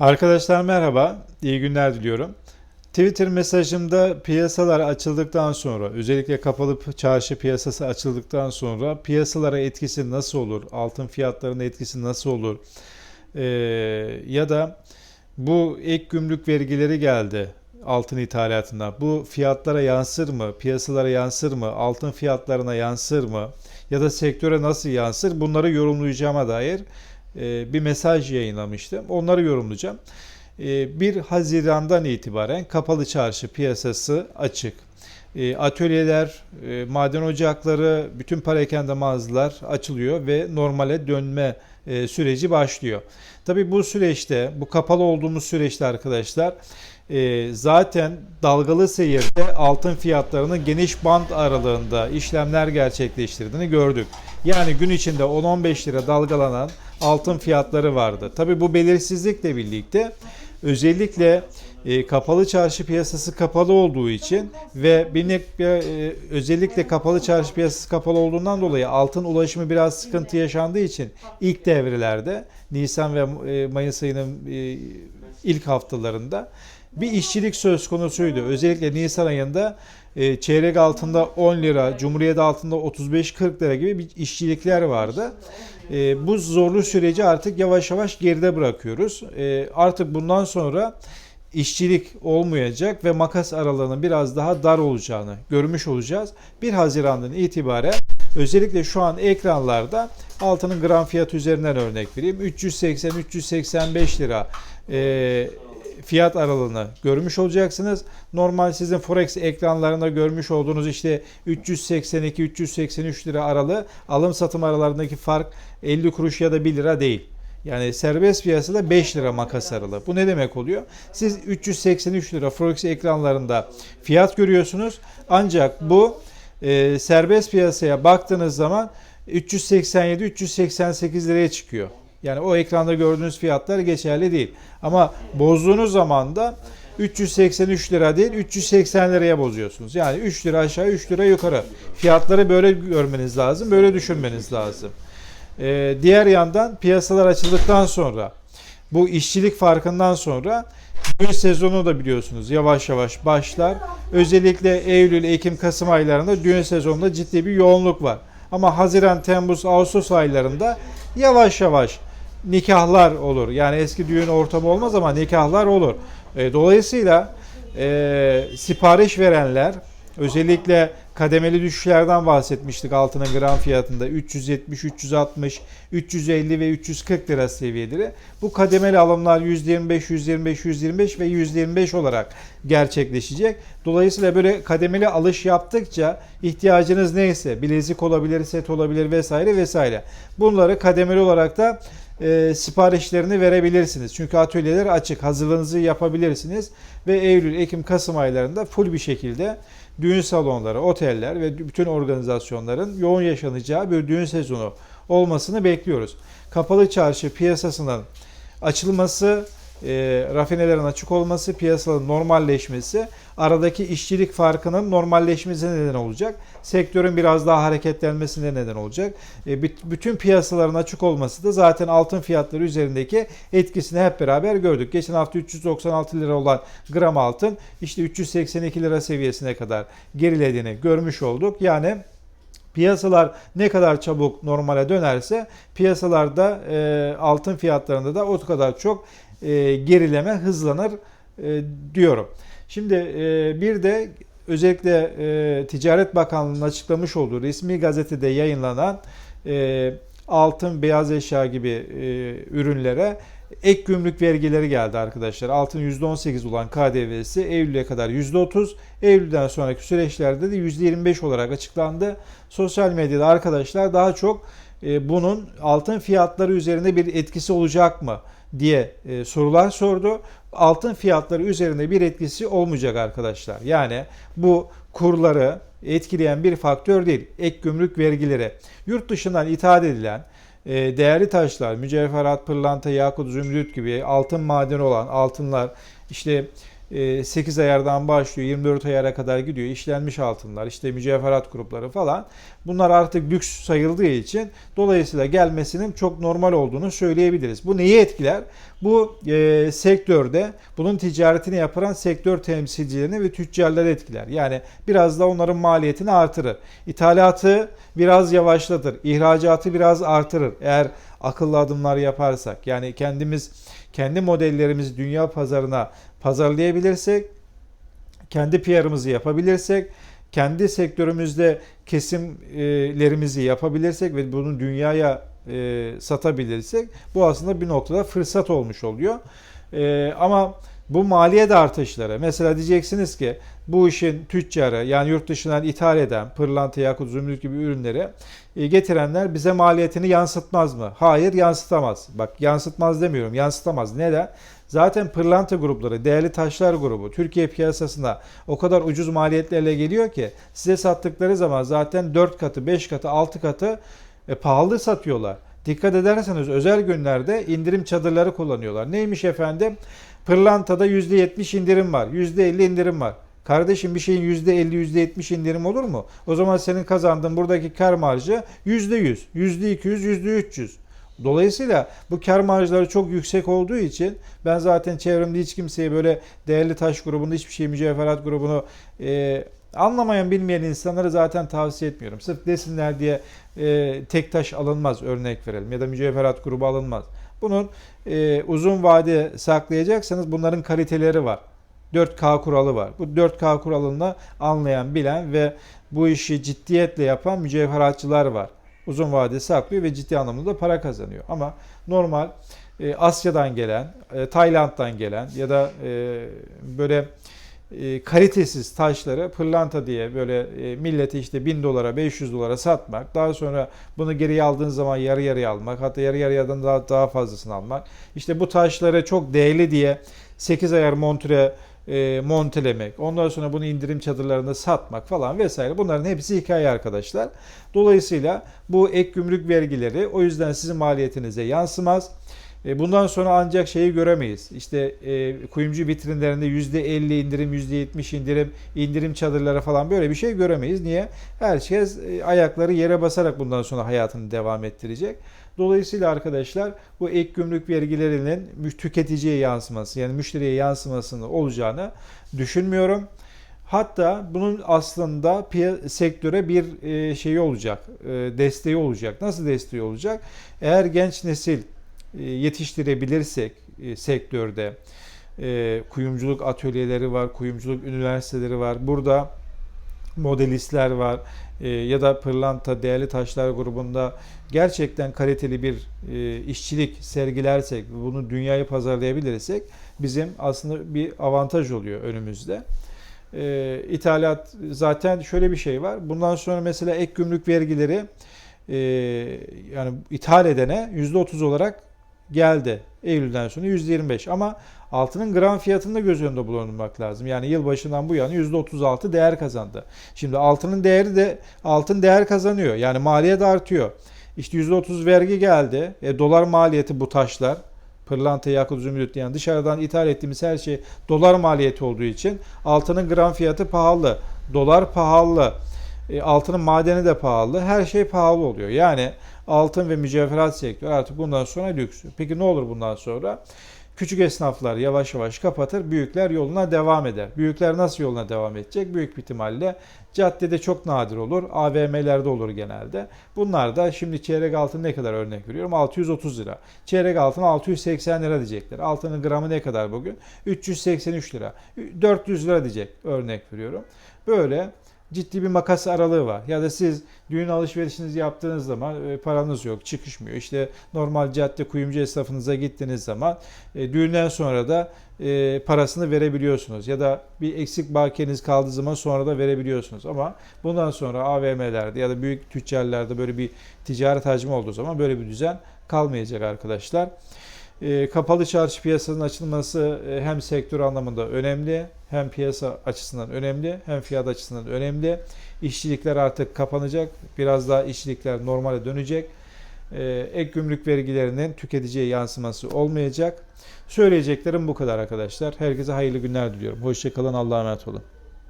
Arkadaşlar merhaba, iyi günler diliyorum. Twitter mesajımda piyasalar açıldıktan sonra, özellikle kapalı çarşı piyasası açıldıktan sonra piyasalara etkisi nasıl olur, altın fiyatlarına etkisi nasıl olur, Ee, ya da bu ek gümrük vergileri geldi altın ithalatına. Bu fiyatlara yansır mı, piyasalara yansır mı, altın fiyatlarına yansır mı ya da sektöre nasıl yansır bunları yorumlayacağıma dair bir mesaj yayınlamıştım. Onları yorumlayacağım. E, 1 Haziran'dan itibaren kapalı çarşı piyasası açık. E, Atölyeler, e, maden ocakları, bütün parakende mağazalar açılıyor ve normale dönme e, süreci başlıyor. Tabi bu süreçte, bu kapalı olduğumuz süreçte arkadaşlar e, zaten dalgalı seyirde altın fiyatlarının geniş band aralığında işlemler gerçekleştirdiğini gördük. Yani gün içinde 10-15 lira dalgalanan altın fiyatları vardı. Tabi bu belirsizlikle birlikte özellikle e, kapalı çarşı piyasası kapalı olduğu için ve bir e, özellikle kapalı çarşı piyasası kapalı olduğundan dolayı altın ulaşımı biraz sıkıntı yaşandığı için ilk devrelerde Nisan ve e, Mayıs ayının e, ilk haftalarında bir işçilik söz konusuydu. Özellikle Nisan ayında e, çeyrek altında 10 lira, Cumhuriyet altında 35-40 lira gibi bir işçilikler vardı. E, bu zorlu süreci artık yavaş yavaş geride bırakıyoruz. E, artık bundan sonra işçilik olmayacak ve makas aralığının biraz daha dar olacağını görmüş olacağız. 1 Haziran'dan itibaren özellikle şu an ekranlarda altının gram fiyatı üzerinden örnek vereyim. 380-385 lira e, fiyat aralığını görmüş olacaksınız. Normal sizin Forex ekranlarında görmüş olduğunuz işte 382-383 lira aralığı alım satım aralarındaki fark 50 kuruş ya da 1 lira değil. Yani serbest piyasada 5 lira makas aralığı. Bu ne demek oluyor? Siz 383 lira Forex ekranlarında fiyat görüyorsunuz. Ancak bu e, serbest piyasaya baktığınız zaman 387-388 liraya çıkıyor. Yani o ekranda gördüğünüz fiyatlar geçerli değil. Ama bozduğunuz zaman da 383 lira değil 380 liraya bozuyorsunuz. Yani 3 lira aşağı 3 lira yukarı. Fiyatları böyle görmeniz lazım. Böyle düşünmeniz lazım. Ee, diğer yandan piyasalar açıldıktan sonra bu işçilik farkından sonra düğün sezonu da biliyorsunuz yavaş yavaş başlar. Özellikle Eylül, Ekim, Kasım aylarında düğün sezonunda ciddi bir yoğunluk var. Ama Haziran, Temmuz, Ağustos aylarında yavaş yavaş nikahlar olur. Yani eski düğün ortamı olmaz ama nikahlar olur. E, dolayısıyla e, sipariş verenler özellikle kademeli düşüşlerden bahsetmiştik altının gram fiyatında 370, 360, 350 ve 340 lira seviyeleri. Bu kademeli alımlar %25, %25, %25 ve %25 olarak gerçekleşecek. Dolayısıyla böyle kademeli alış yaptıkça ihtiyacınız neyse bilezik olabilir, set olabilir vesaire vesaire. Bunları kademeli olarak da e, siparişlerini verebilirsiniz. Çünkü atölyeler açık. Hazırlığınızı yapabilirsiniz ve Eylül, Ekim, Kasım aylarında full bir şekilde düğün salonları, oteller ve bütün organizasyonların yoğun yaşanacağı bir düğün sezonu olmasını bekliyoruz. Kapalı çarşı piyasasının açılması, e, rafinelerin açık olması, piyasanın normalleşmesi, aradaki işçilik farkının normalleşmesine neden olacak. Sektörün biraz daha hareketlenmesine neden olacak. E, büt- bütün piyasaların açık olması da zaten altın fiyatları üzerindeki etkisini hep beraber gördük. Geçen hafta 396 lira olan gram altın işte 382 lira seviyesine kadar gerilediğini görmüş olduk. Yani Piyasalar ne kadar çabuk normale dönerse piyasalarda e, altın fiyatlarında da o kadar çok e, gerileme hızlanır e, diyorum. Şimdi e, bir de özellikle e, Ticaret Bakanlığı'nın açıklamış olduğu resmi gazetede yayınlanan e, altın, beyaz eşya gibi e, ürünlere ek gümrük vergileri geldi arkadaşlar. Altın %18 olan KDV'si Eylül'e kadar %30, Eylül'den sonraki süreçlerde de %25 olarak açıklandı. Sosyal medyada arkadaşlar daha çok e, bunun altın fiyatları üzerinde bir etkisi olacak mı diye e, sorular sordu. Altın fiyatları üzerinde bir etkisi olmayacak arkadaşlar. Yani bu kurları etkileyen bir faktör değil. Ek gümrük vergileri. Yurt dışından ithal edilen değerli taşlar, mücevherat, pırlanta, yakut, zümrüt gibi altın madeni olan altınlar, işte 8 ayardan başlıyor 24 ayara kadar gidiyor. İşlenmiş altınlar işte mücevherat grupları falan. Bunlar artık lüks sayıldığı için dolayısıyla gelmesinin çok normal olduğunu söyleyebiliriz. Bu neyi etkiler? Bu e, sektörde bunun ticaretini yapan sektör temsilcilerini ve tüccarları etkiler. Yani biraz da onların maliyetini artırır. İthalatı biraz yavaşlatır. ihracatı biraz artırır. Eğer akıllı adımlar yaparsak yani kendimiz kendi modellerimizi dünya pazarına pazarlayabilirsek, kendi PR'ımızı yapabilirsek, kendi sektörümüzde kesimlerimizi yapabilirsek ve bunu dünyaya e, satabilirsek bu aslında bir noktada fırsat olmuş oluyor. E, ama maliyet artışları mesela diyeceksiniz ki bu işin tüccarı yani yurt dışından ithal eden pırlanta, yakut, zümrüt gibi ürünleri e, getirenler bize maliyetini yansıtmaz mı? Hayır yansıtamaz. Bak yansıtmaz demiyorum yansıtamaz. Neden? Zaten pırlanta grupları, değerli taşlar grubu Türkiye piyasasına o kadar ucuz maliyetlerle geliyor ki size sattıkları zaman zaten 4 katı, 5 katı, 6 katı e, pahalı satıyorlar. Dikkat ederseniz özel günlerde indirim çadırları kullanıyorlar. Neymiş efendim? Pırlantada %70 indirim var, %50 indirim var. Kardeşim bir şeyin %50, %70 indirim olur mu? O zaman senin kazandığın buradaki kar marjı %100, %200, %300. Dolayısıyla bu kar marjları çok yüksek olduğu için ben zaten çevremde hiç kimseye böyle değerli taş grubunu, hiçbir şey mücevherat grubunu e, anlamayan bilmeyen insanları zaten tavsiye etmiyorum. Sırf desinler diye e, tek taş alınmaz örnek verelim ya da mücevherat grubu alınmaz. Bunun e, uzun vade saklayacaksanız bunların kaliteleri var. 4K kuralı var. Bu 4K kuralını anlayan, bilen ve bu işi ciddiyetle yapan mücevheratçılar var. Uzun vade saklıyor ve ciddi anlamda da para kazanıyor. Ama normal e, Asya'dan gelen, e, Tayland'dan gelen ya da e, böyle e, kalitesiz taşları pırlanta diye böyle e, millete işte 1000 dolara 500 dolara satmak daha sonra bunu geri aldığın zaman yarı yarıya almak hatta yarı yarıyadan daha, daha fazlasını almak işte bu taşları çok değerli diye 8 ayar montre e, montelemek, ondan sonra bunu indirim çadırlarında satmak falan vesaire bunların hepsi hikaye arkadaşlar. Dolayısıyla bu ek gümrük vergileri o yüzden sizin maliyetinize yansımaz. E, bundan sonra ancak şeyi göremeyiz. İşte e, kuyumcu vitrinlerinde %50 indirim, %70 indirim, indirim çadırları falan böyle bir şey göremeyiz. Niye? Herkes e, ayakları yere basarak bundan sonra hayatını devam ettirecek. Dolayısıyla arkadaşlar bu ek gümrük vergilerinin tüketiciye yansıması yani müşteriye yansımasını olacağını düşünmüyorum. Hatta bunun aslında sektöre bir şeyi olacak, desteği olacak. Nasıl desteği olacak? Eğer genç nesil yetiştirebilirsek sektörde kuyumculuk atölyeleri var, kuyumculuk üniversiteleri var. Burada modelistler var ya da pırlanta değerli taşlar grubunda gerçekten kaliteli bir işçilik sergilersek bunu dünyaya pazarlayabilirsek bizim aslında bir avantaj oluyor önümüzde. E, ithalat zaten şöyle bir şey var. Bundan sonra mesela ek gümrük vergileri e, yani ithal edene %30 olarak geldi. Eylül'den sonra %25 ama altının gram fiyatında göz önünde bulundurmak lazım. Yani yılbaşından bu yana %36 değer kazandı. Şimdi altının değeri de altın değer kazanıyor. Yani maliyet artıyor. İşte %30 vergi geldi. E, dolar maliyeti bu taşlar. Pırlanta, yakut, zümrüt yani dışarıdan ithal ettiğimiz her şey dolar maliyeti olduğu için altının gram fiyatı pahalı. Dolar pahalı. E, altının madeni de pahalı. Her şey pahalı oluyor. Yani altın ve mücevherat sektörü artık bundan sonra lüks. Peki ne olur bundan sonra? Küçük esnaflar yavaş yavaş kapatır, büyükler yoluna devam eder. Büyükler nasıl yoluna devam edecek? Büyük bir ihtimalle caddede çok nadir olur, AVM'lerde olur genelde. Bunlar da şimdi çeyrek altın ne kadar örnek veriyorum? 630 lira. Çeyrek altın 680 lira diyecekler. Altının gramı ne kadar bugün? 383 lira. 400 lira diyecek örnek veriyorum. Böyle ciddi bir makas aralığı var. Ya da siz düğün alışverişinizi yaptığınız zaman e, paranız yok, çıkışmıyor. İşte normal cadde kuyumcu esnafınıza gittiğiniz zaman e, düğünden sonra da e, parasını verebiliyorsunuz. Ya da bir eksik bakiyeniz kaldığı zaman sonra da verebiliyorsunuz. Ama bundan sonra AVM'lerde ya da büyük tüccarlarda böyle bir ticaret hacmi olduğu zaman böyle bir düzen kalmayacak arkadaşlar. E, kapalı çarşı piyasasının açılması e, hem sektör anlamında önemli, hem piyasa açısından önemli, hem fiyat açısından önemli. İşçilikler artık kapanacak, biraz daha işçilikler normale dönecek. e, ek gümrük vergilerinin tüketiciye yansıması olmayacak. Söyleyeceklerim bu kadar arkadaşlar. Herkese hayırlı günler diliyorum. Hoşçakalın. Allah'a emanet olun.